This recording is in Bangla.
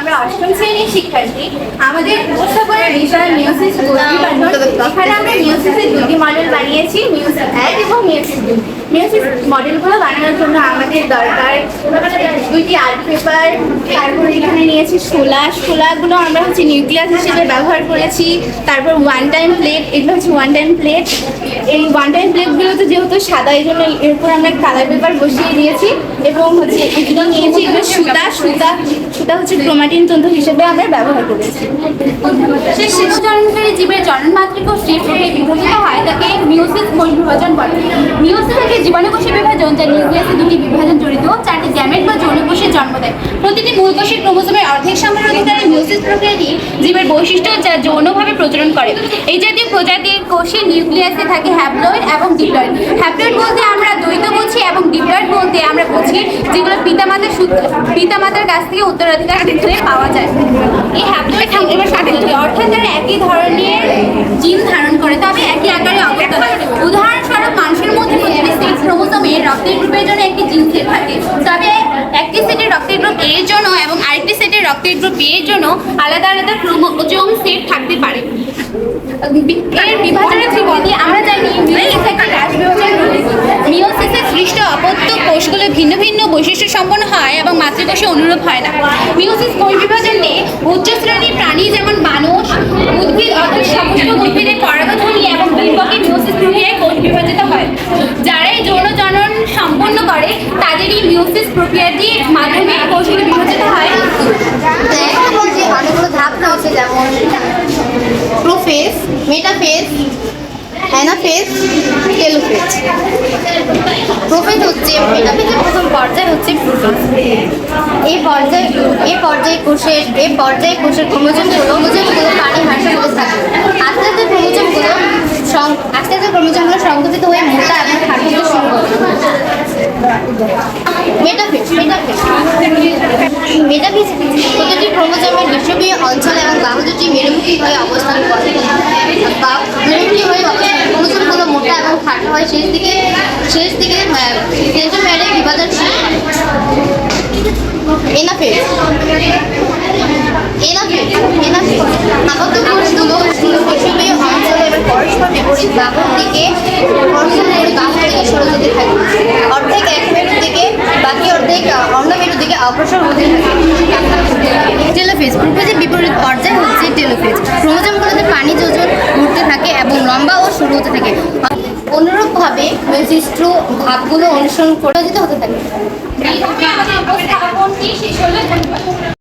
আমরা অষ্টম শিক্ষার্থী। আমাদের আমরা দুটি মডেল বানিয়েছি এবং মডেলগুলো বানানোর জন্য আমাদের দরকার আর্ট পেপার নিয়েছি আমরা হচ্ছে নিউক্লিয়াস হিসেবে ব্যবহার করেছি, তারপর ওয়ান টাইম প্লেট এগুলো হচ্ছে ওয়ান টাইম প্লেট এই ওয়ান টাইম প্লেটগুলোতে যেহেতু সাদা এই জন্য এরপর আমরা কালার পেপার বসিয়ে দিয়েছি এবং হচ্ছে এগুলো নিয়েছি এগুলো সুতা সুতা সুতা হচ্ছে ক্রোমাটিন তন্তু হিসেবে আমরা ব্যবহার করেছি সে শিশু জন্মকারী জীবের জনন ও শ্রেষ্ঠ বিভাজিত হয় তাকে মিউসিস কোষ বিভাজন বলে মিউসিস থেকে জীবাণুকোষের বিভাজন যা নিউক্লিয়াসে দুটি বিভাজন জড়িত চারটি গ্যামেট বা যৌনকোষের জন্ম দেয়। প্রতিটি মূল কোষের ক্রোমোজোমের অর্ধেক সংখ্যার অধিকারী মিউসিস প্রক্রিয়াটি জীবের বৈশিষ্ট্য যা যৌনভাবে প্রচলন করে। এই জাতীয় প্রজাতির কোষে নিউক্লিয়াসে থাকে হ্যাপ্লয়েড এবং ডিপ্লয়েড। হ্যাপ্লয়েড বলতে আমরা দ্বৈত বুঝি এবং ডিপ্লয়েড বলতে আমরা বুঝি যেগুলো পিতামাতার সূত্র পিতামাতার কাছ থেকে উত্তরাধিকার সূত্রে পাওয়া যায়। এই হ্যাপ্লয়েড অর্থাৎ তারা একই ধরনের জিন ধারণ করে তবে একই আকারে অবস্থা উদাহরণস্বরূপ মানুষের মধ্যে প্রতিটি সেট ক্রোমোজোমে রক্তের গ্রুপের জন্য একটি জিন সেট থাকে তবে একটি সেটের রক্তের গ্রুপ এ এর জন্য এবং আরেকটি সেটের রক্তের গ্রুপ বি এর জন্য আলাদা আলাদা ক্রোমোজোম সেট থাকতে পারে। এর বিভাজনের ত্রিপদী আমরা জানি সৃষ্ট অপত্য কোষগুলো ভিন্ন ভিন্ন বৈশিষ্ট্য সম্পন্ন হয় এবং মাতৃকোষে অনুরূপ হয় না। মিওসিস কোষ বিভাজনে উচ্চ শ্রেণির প্রাণী যেমন মানুষ উদ্ভিদ অর্থাৎ সমস্ত উদ্ভিদের পরাগধ্বনি এবং ডিম্বকে প্রক্রিয়ায় কোষ বিভাজিত হয়। যারা এই যৌন জনন সম্পন্ন করে, তাদেরই মিওসিস প্রক্রিয়াটি মাধ্যমে কোষগুলো বিভাজিত হয় এখন যে অনেকগুলো ধাপ রয়েছে যেমন prophase phase telophase prophase হচ্ছে মেটাফেজের প্রথম পর্যায় হচ্ছে এই পর্যায়ে এই পর্যায়ে কোষের, এই পর্যায়ে কোষের ক্রোমোজোমগুলো ক্রোমোজোমগুলো পানি হতে থাকে। আস্তে আস্তে ক্রোমোজোমগুলো আস্তে আস্তে ক্রোমোজোমগুলো সংকুচিত হয়ে মোটা এবং খাটো হতে শুরু করে মেটাফেজ মেটাফেজ মেটাফিজ প্রতিটি ক্রোমোজোমের বিষবীয় অঞ্চল এবং বাহু দুটি মেরুমুখী হয়ে অবস্থান করে। বা মেরুমুখী হয়ে অবস্থান ক্রোমোজোমগুলো মোটা এবং খাটো হয়। শেষ দিকে শেষ দিকে টেন্টোমেরে বিভাজন এনাফেজ আবদ্ধ কোষগুলো বিষবীয় অঞ্চল এবং পরস্পর বিপরীত বাহুর দিকে পরস্পর বিপরীত বাহুর দিকে সরে যেতে থাকে অর্ধেক এক মেরুর দিকে বাকি অর্ধেক আহ, অন্য মেরুর দিকে অগ্রসর হতে টেলোফেজ প্রোফেজের বিপরীত পর্যায় হচ্ছে টেলোফেজ ক্রোমোজোমগুলোতে পানি যোজন ঘুরতে থাকে এবং লম্বা ও শুরু হতে থাকে। অনুরূপভাবে বৈশিষ্ট্য ভাবগুলো অনুসরণ করে যেতে হতে থাকে।